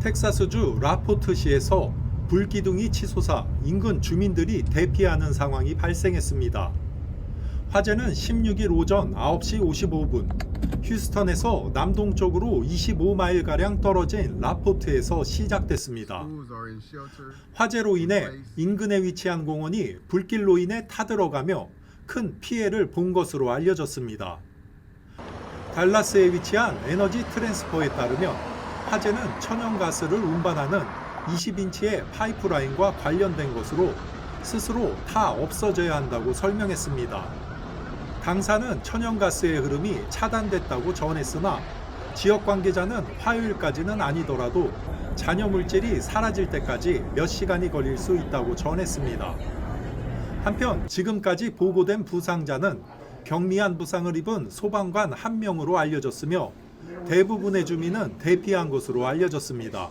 텍사스주 라포트시에서 불기둥이 치솟아 인근 주민들이 대피하는 상황이 발생했습니다. 화재는 16일 오전 9시 55분 휴스턴에서 남동쪽으로 25마일가량 떨어진 라포트에서 시작됐습니다. 화재로 인해 인근에 위치한 공원이 불길로 인해 타들어가며 큰 피해를 본 것으로 알려졌습니다. 달라스에 위치한 에너지 트랜스퍼에 따르면 화재는 천연가스를 운반하는 20인치의 파이프라인과 관련된 것으로 스스로 다 없어져야 한다고 설명했습니다. 당사는 천연가스의 흐름이 차단됐다고 전했으나 지역 관계자는 화요일까지는 아니더라도 잔여 물질이 사라질 때까지 몇 시간이 걸릴 수 있다고 전했습니다. 한편 지금까지 보고된 부상자는 경미한 부상을 입은 소방관 한 명으로 알려졌으며 대부분의 주민은 대피한 것으로 알려졌습니다.